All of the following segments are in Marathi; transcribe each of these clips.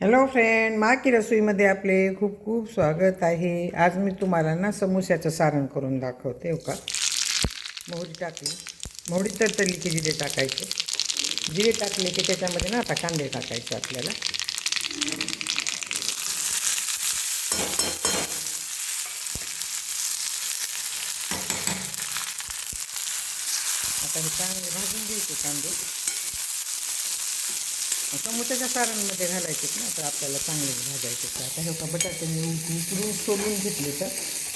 हॅलो फ्रेंड माकी रसोईमध्ये आपले खूप खूप स्वागत आहे. आज मी तुम्हाला ना समोस्याचं सारण करून दाखवते हो का? मोहरी टाकली. मोहरी तरतरली की जिरे टाकायचे. जिरे टाकले की त्याच्यामध्ये ना आता कांदे टाकायचे आपल्याला. आता हे चांगले भाजून घ्यायचे कांदे. समोसाच्या सारांमध्ये घालायचेत ना तर आपल्याला चांगले भाजायचे तर आता हे का बटाटे मी उकडून सोलून घेतले तर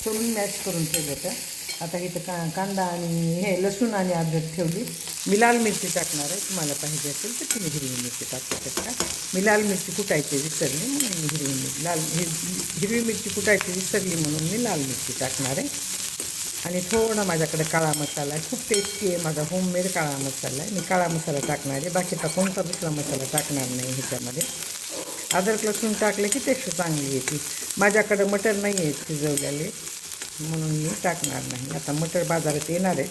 सोलून मॅश करून ठेवलं तर आता इथं का कांदा आणि हे लसूण आणि अद्रक ठेवली. मी लाल मिरची टाकणार आहे तुम्हाला पाहिजे असेल तर तुम्ही हिरवी मिरची टाकू शकता. मी लाल मिरची कुटायची विसरली म्हणून मी हिरवी मिरची लाल हिरवी मिरची कुटायची विसरली म्हणून मी लाल मिरची टाकणार आहे. आणि थोडा माझ्याकडे काळा मसाला आहे. खूप टेस्टी आहे माझा होममेड काळा मसाला आहे. मी काळा मसाला टाकणार आहे. बाकीचा कोणता दुसरा मसाला टाकणार नाही ह्याच्यामध्ये. अद्रक लसूण टाकले की टेस्ट चांगली येते. माझ्याकडं मटर नाही आहे शिजवलेले. म्हणून मी टाकणार नाही. आता मटर बाजारात येणार आहे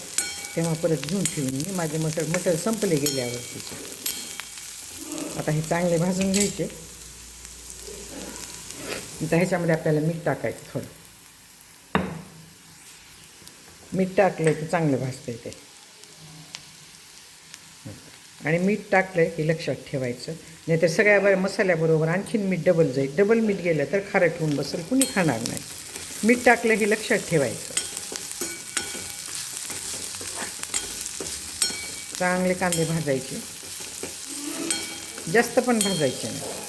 तेव्हा परत घेऊन ठेवून मी. माझे मटर मटर संपले गेल्यावरतीचे आता हे चांगले भाजून घ्यायचे. आता ह्याच्यामध्ये आपल्याला मीठ टाकायचं थोडं. मीठ टाकलं की चांगलं भाजतं ते. आणि मीठ टाकलं की लक्षात ठेवायचं. नाहीतर सगळ्या बऱ्या मसाल्याबरोबर आणखीन मीठ डबल जाईल. डबल मीठ गेलं तर खारट होऊन बसेल. कुणी खाणार नाही. मीठ टाकलं की लक्षात ठेवायचं. चांगले कांदे भाजायचे. जास्त पण भाजायचे नाही.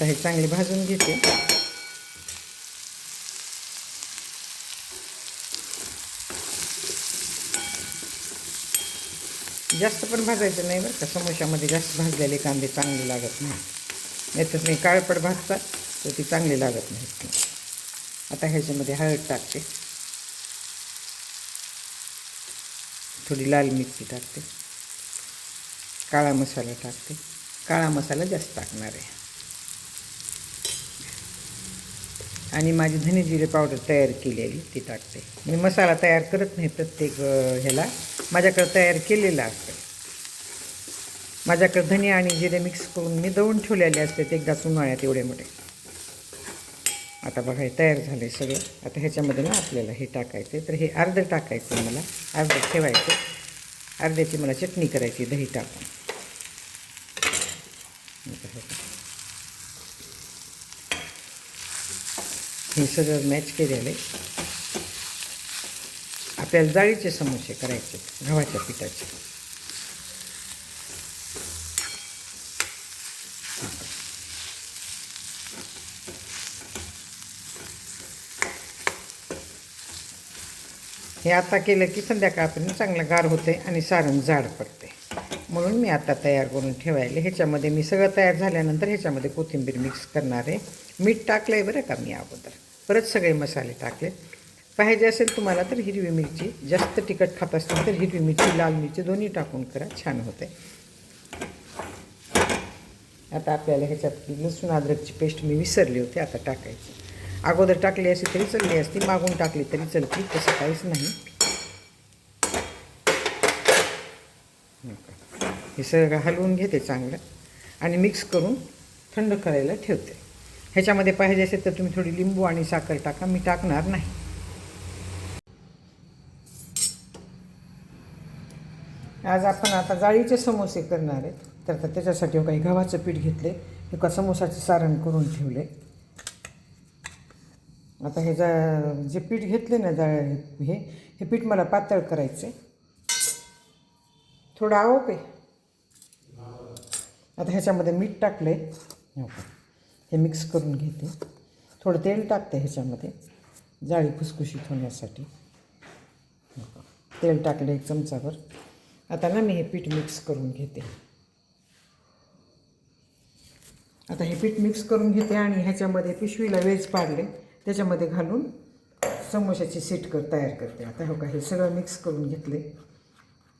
आता हे चांगले भाजून घेते. जास्त पण भाजायचं नाही बरं का. समोशामध्ये जास्त भाजलेले कांदे चांगले लागत नाही. नाही तर तुम्ही काळपट भाजतात तर ती चांगली लागत नाहीत आता ह्याच्यामध्ये हळद टाकते. थोडी लाल मिरची टाकते. काळा मसाला टाकते. काळा मसाला जास्त टाकणार आहे. आणि माझी धने जिरे पावडर तयार केलेली ती टाकते. मी मसाला तयार करत नाही प्रत्येक ह्याला. माझ्याकडे तयार केलेला असतं. माझ्याकडे धने आणि जिरे मिक्स करून मी दळून ठेवलेले असते ते एकदाच उन्हाळ्यात एवढे मोठे. आता बघा हे तयार झालं आहे सगळं. आता ह्याच्यामध्ये ना आपल्याला हे टाकायचं तर हे अर्धं टाकायचं आहे मला. अर्धं ठेवायचं अर्ध्याची मला चटणी करायची दही टाकून. हे सगळं मॅच केलेलं आहे. आपल्याला जाळीचे समोसे करायचे गव्हाच्या पिठाचे. हे आता केलं की संध्याकाळपर्यंत चांगलं गार होते आणि सारण जाड पडते म्हणून मी आता तयार करून ठेवायले ह्याच्यामध्ये मी सगळं तयार झाल्यानंतर ह्याच्यामध्ये कोथिंबीर मिक्स करणार आहे. मीठ टाकलं आहे बरं का मी अगोदर. परत सगळे मसाले टाकले. पाहिजे असेल तुम्हाला तर हिरवी मिरची जास्त तिखट खात असतील तर हिरवी मिरची लाल मिरची दोन्ही टाकून करा छान होते आता आपल्याला ह्याच्यात लसूण अद्रकची पेस्ट मी विसरली होती आता टाकायची. अगोदर टाकली असती तरी चालली असती मागून टाकली तरी चलती तसं काहीच नाही. का. हे सगळं हलवून घेते चांगलं. आणि मिक्स करून थंड करायला ठेवते. ह्याच्यामध्ये पाहिजे असेल तर तुम्ही थोडी लिंबू आणि साखर टाका. मी टाकणार नाही. आज आपण आता जाळीचे समोसे करणार आहेत. तर आता त्याच्यासाठी हो काही गव्हाचं पीठ घेतले. एका समोसाचं सारण करून ठेवले. आता हे जा जे पीठ घेतले ना जा हे हे पीठ मला पातळ करायचं आहे थोडं आवप आहे आता ह्याच्यामध्ये मीठ टाकलं आहे हे मिक्स करून घेते. थोडं तेल टाकते ह्याच्यामध्ये. जाळी खुसखुशीत होण्यासाठी तेल टाकलं एक चमचाभर. आता ना मी हे पीठ मिक्स करून घेते. आता हे पीठ मिक्स करून घेते आणि ह्याच्यामध्ये पिशवीला वेज पाडले. त्याच्यामध्ये घालून समोशाची सीट कर तयार करते. आता हो का हे सगळं मिक्स करून घेतले.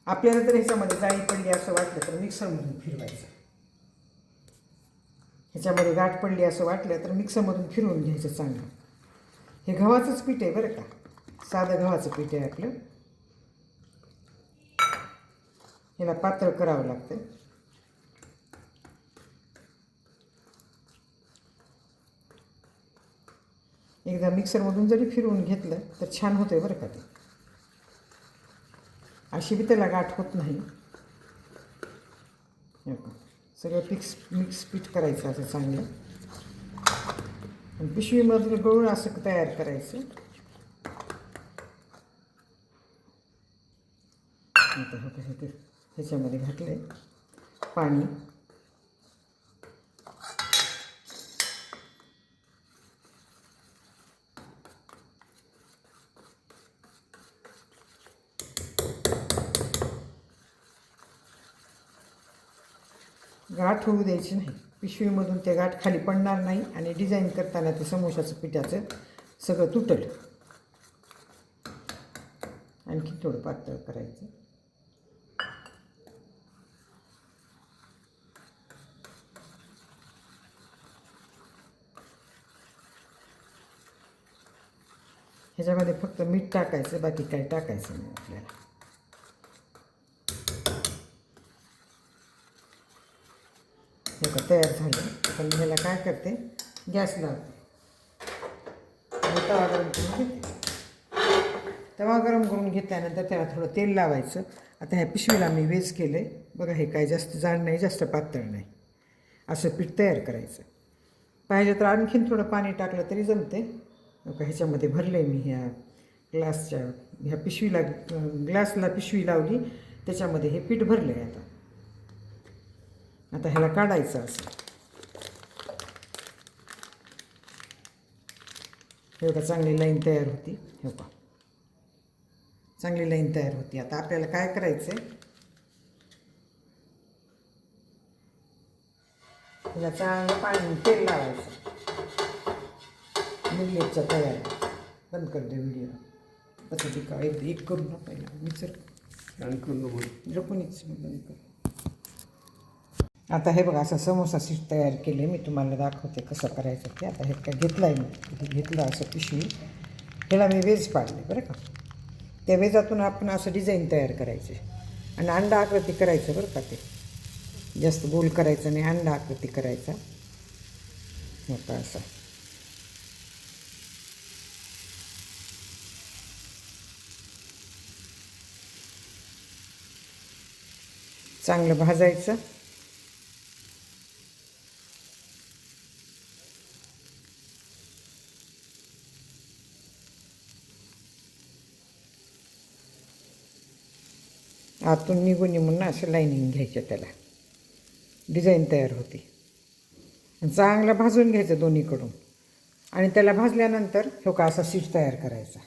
आपल्याला तर ह्याच्यामध्ये जाळी पडली असं वाटलं तर मिक्सरमधून फिरवायचं. ह्याच्यामध्ये गाठ पडली असं वाटलं तर मिक्सरमधून फिरवून घ्यायचं चांगलं. हे गव्हाचंच पीठ आहे बरं का. साधं गव्हाचं पीठ आहे आपलं. ह्याला पातळ करावं लागतं. एकदा मिक्सरमधून जरी फिरवून घेतलं तर छान होतं आहे बरं का ते. अशी बी त्याला गाठ होत नाही. हे सगळं पिक्स मिक्स पीठ करायचं असं चांगलं. आणि पिशवीमधलं गळून असं तयार करायचं. आता हे कसं ते ह्याच्यामध्ये घातलं आहे पाणी. गाठ होऊ द्यायची नाही. पिशवीमधून ते गाठ खाली पडणार नाही आणि डिझाईन करताना ते समोशाचं पिठाचं सगळं तुटल. आणखी थोडं पातळ करायचं. ह्याच्यामध्ये फक्त मीठ टाकायचं बाकी काही टाकायचं नाही आपल्याला हे का तयार झालं. पण ह्याला काय करते? गॅस लावते. आणि तवा गरम करून घेते. तवा गरम करून घेतल्यानंतर त्याला थोडं तेल लावायचं. आता ह्या पिशवीला मी वेज केलं आहे बघा हे काय जास्त जाड नाही जास्त पातळ नाही. असं पीठ तयार करायचं. पाहिजे तर आणखीन थोडं पाणी टाकलं तरी जमते. बघा ह्याच्यामध्ये भरलं आहे मी ह्या ग्लासच्या ह्या पिशवीला ग्लासला पिशवी लावली. त्याच्यामध्ये हे पीठ भरलं आहे आता. आता ह्याला काढायचं असं. हे बघा चांगली लाईन तयार होती. हे बघा चांगली लाईन तयार होती. आता आपल्याला काय करायचं आहे ह्याला चांगलं पाणी तेल लावायचं. मिरलेटच्या तयार. बंद कर दे व्हिडिओ असं ते काय एक एक करू ना पहिला. विचार आणि करू नको. जपूनच बंद कर. आता हे बघा असं समोसा सीट तयार केले मी तुम्हाला दाखवते कसं करायचं ते. आता हे काय घेतलं आहे मी घेतलं असं पिशवी. ह्याला मी वेज पाडले बरं का? त्या वेजातून आपण असं डिझाईन तयार करायचे. आणि अंडा आकृती करायचं बरं का ते. जास्त गोल करायचं नाही अंडा आकृती करायचा. होता असा. चांगलं भाजायचं. आतून निघून निघून असं लाईनिंग घ्यायचं त्याला. डिझाईन तयार होती. चांगलं भाजून घ्यायचं दोन्हीकडून. आणि त्याला भाजल्यानंतर हो का असा सीट तयार करायचा.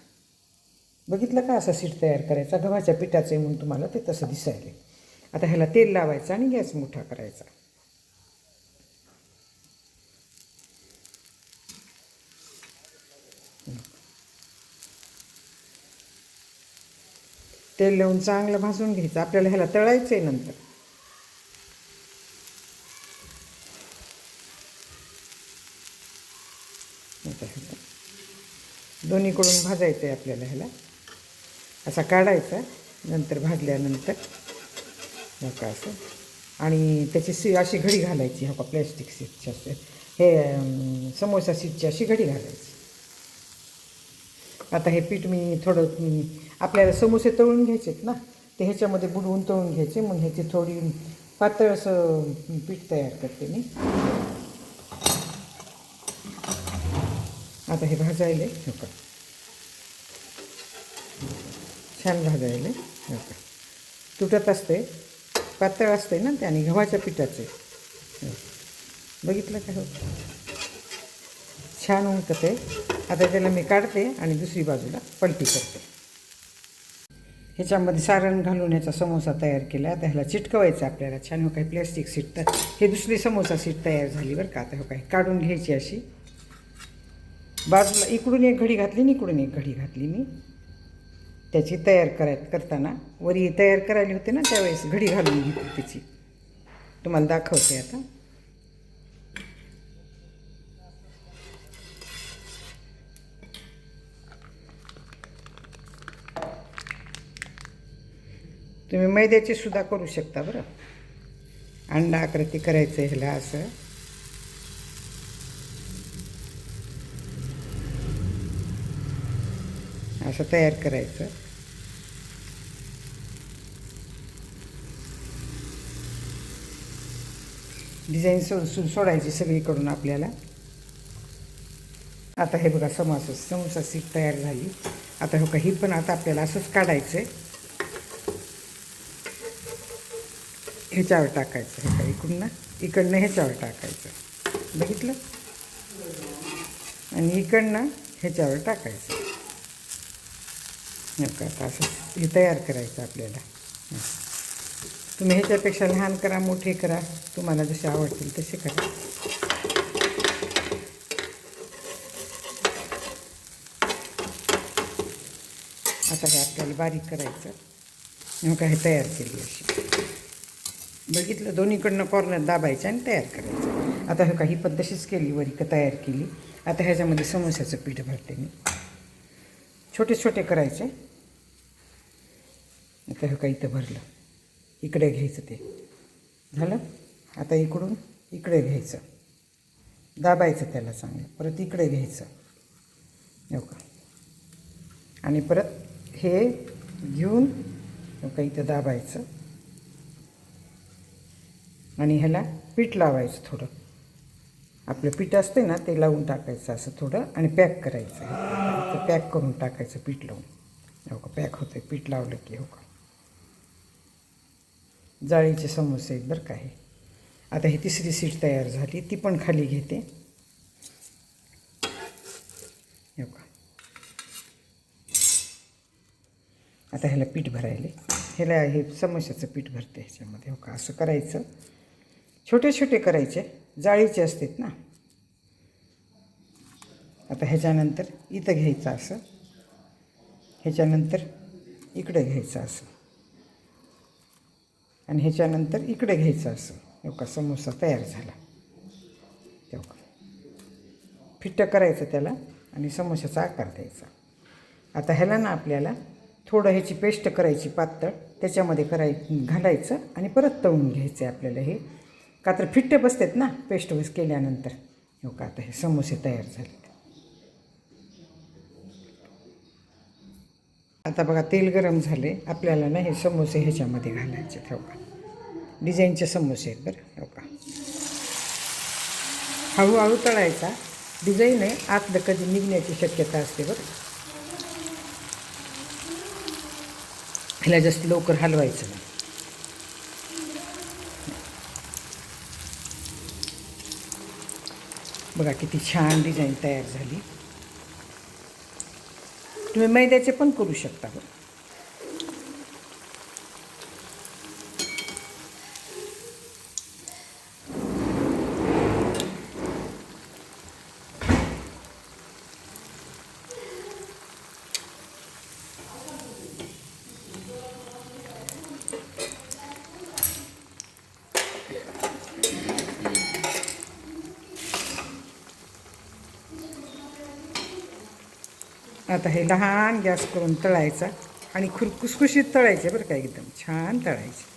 बघितलं का असा सीट तयार करायचा? गव्हाच्या पिठाचं आहे म्हणून तुम्हाला ते तसं दिसायले आता ह्याला तेल लावायचं आणि गॅस मोठा करायचा. तेल लावून चांगलं भाजून घ्यायचं. आपल्याला ह्याला तळायचं आहे नंतर दोन्हीकडून भाजायचं आहे आपल्याला ह्याला. असा काढायचा. नंतर भाजल्यानंतर नका असं. आणि त्याची सी अशी घडी घालायची. हा प्लॅस्टिक सीटची असते हे समोसा सीटची अशी घडी घालायची. आता हे पीठ मी थोडं आपल्याला समोसे तळून घ्यायचेत ना ते ह्याच्यामध्ये बुडवून तळून घ्यायचे मग ह्याची थोडी पातळ असं पीठ तयार करते मी. आता हे भाजायले. हो का छान भाजायले. हो का तुटत असते पातळ असते ना ते आणि गव्हाच्या पिठाचे. बघितलं का हो? छान होतं ते आता त्याला मी काढते आणि दुसरी बाजूला पलटी करते. ह्याच्यामध्ये सारण घालून याचा समोसा तयार केला. आता ह्याला चिटकवायचं आपल्याला. छान हो काही प्लॅस्टिक सीट तर हे दुसरी समोसा सीट तयार झाली बरं का. आता हो काही काढून घ्यायची अशी. बाजूला इकडून एक घडी घातली आणि इकडून एक घडी घातली मी. त्याची तयार कराय करताना वरी तयार करायला होते ना त्यावेळेस घडी घालून घेतली त्याची. तुम्हाला दाखवते आता. तुम्ही मैद्याची सुद्धा करू शकता बरं. अंडा आकृती करायचं ह्याला असं. असं तयार करायचं. डिझाईन सो सो सोडायची सगळीकडून आपल्याला. आता हे बघा समोसा समोसा सीट तयार झाली. आता हो का ही पण आता आपल्याला असंच काढायचं आहे ह्याच्यावर टाकायचं हे काय इकडून इकडनं ह्याच्यावर टाकायचं. बघितलं? आणि इकडनं ह्याच्यावर टाकायचं. हे आता असं हे तयार करायचं आपल्याला. तुम्ही ह्याच्यापेक्षा लहान करा मोठे करा. तुम्हाला जसे आवडतील तसे करा. आता हे आपल्याला बारीक करायचं. नका हे तयार केली अशी. बघितलं दोन्हीकडनं कॉर्नर दाबायचं आणि तयार करायचं. आता हे काही पद्धतशीच केली वरी तयार केली. आता ह्याच्यामध्ये समोस्याचं पीठ भरते मी. छोटे छोटे करायचे. आता हे काही इथं भरलं. इकडे घ्यायचं ते. झालं? आता इकडून इकडे घ्यायचं. दाबायचं त्याला चांगलं. परत इकडे घ्यायचं. हो का आणि परत हे घेऊन का इथं दाबायचं. आणि ह्याला पीठ लावायचं थोडं. आपलं पीठ असते ना ते लावून टाकायचं असं थोडं आणि पॅक करायचं. तर पॅक करून टाकायचं पीठ लावून. हो का? पॅक होतं पीठ लावलं की हो का? जाळीचे समोसे आहेत बरं का हे. आता ही तिसरी सीट तयार झाली. ती पण खाली घेते. हो का? आता ह्याला पीठ भरायले. ह्याला हे समोश्याचं पीठ भरते ह्याच्यामध्ये. हो का? असं करायचं. छोटे छोटे करायचे जाळीचे असतात ना. आता ह्याच्यानंतर इथं घ्यायचं असं. ह्याच्यानंतर इकडे घ्यायचं असं. आणि ह्याच्यानंतर इकडे घ्यायचं असं. एवका समोसा तयार झाला. हो फिट्ट करायचं त्याला आणि समोशाचा आकार द्यायचा. आता ह्याला ना आपल्याला थोडं ह्याची पेस्ट करायची पातळ त्याच्यामध्ये कराय घालायचं आणि परत तळून घ्यायचं आहे आपल्याला हे. का तर फिट्टे बसतात ना पेस्ट बस केल्यानंतर. हो का आता हे समोसे तयार झाले आता बघा तेल गरम झाले. आपल्याला ना हे समोसे ह्याच्यामध्ये घालायचे हो का. डिझाईनचे समोसे आहेत बरं हो का. हळूहळू तळायचा. डिझाईन आहे आतलं कधी निघण्याची शक्यता असते बरं. ह्याला जास्त लवकर हलवायचं. बघा किती छान डिझाईन तयार झाली. तुम्ही मैद्याचे पण करू शकता बरं. आता हे लहान गॅस करून तळायचा आणि खुर खुसखुशीत तळायचे बरं का एकदम. छान तळायचे.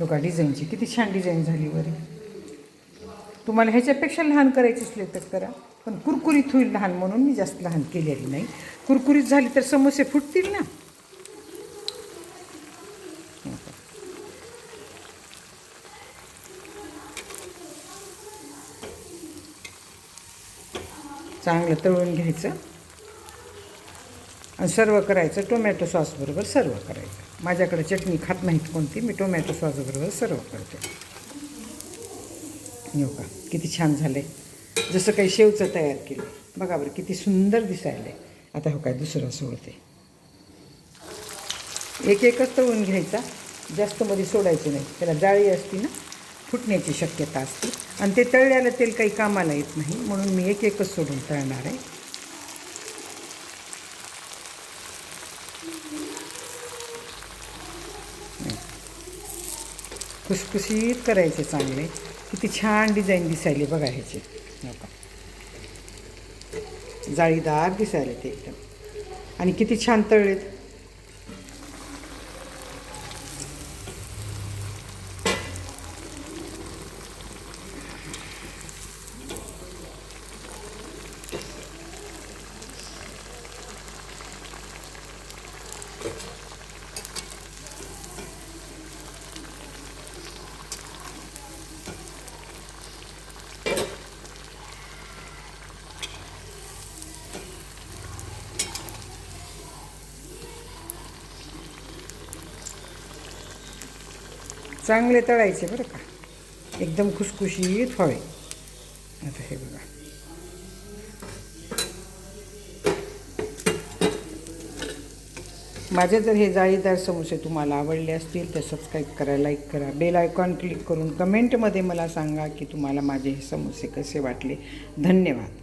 हो का डिझाईनची किती छान डिझाईन झाली वरी. तुम्हाला ह्याच्यापेक्षा लहान करायची असले तर करा पण कुरकुरीत होईल लहान म्हणून मी जास्त लहान केलेली नाही. कुरकुरीत झाली तर समोसे फुटतील ना? चांगलं तळून घ्यायचं. आणि सर्व करायचं टोमॅटो सॉसबरोबर सर्व करायचं. माझ्याकडे चटणी खात नाहीत कोणती मी टोमॅटो सॉसबरोबर सर्व करते. येऊ का किती छान झाले जसं काही शेवचं तयार केलं बघा बरं किती सुंदर दिसायला आता हो काय दुसरं सोडते. एक एकच तळून घ्यायचा. जास्त मध्ये सोडायचं नाही. त्याला जाळी असती ना फुटण्याची शक्यता असते. आणि ते तळल्याला तेल काही कामाला येत नाही. म्हणून मी एक एकच सोडून तळणार आहे. खुसखुशीत करायचे चांगले. किती छान डिझाईन दिसायले बघा ह्याचे. हो जाळीदार दिसायले ते एकदम. आणि किती छान तळलेत. चांगले तळायचे बरं का. एकदम खुसखुशीत व्हावे. आता हे बघा. माझे जर हे जाळीदार समोसे तुम्हाला आवडले असतील तर सबस्क्राईब करा लाईक करा. बेल आयकॉन क्लिक करून कमेंटमध्ये मला सांगा की तुम्हाला माझे हे समोसे कसे वाटले. धन्यवाद.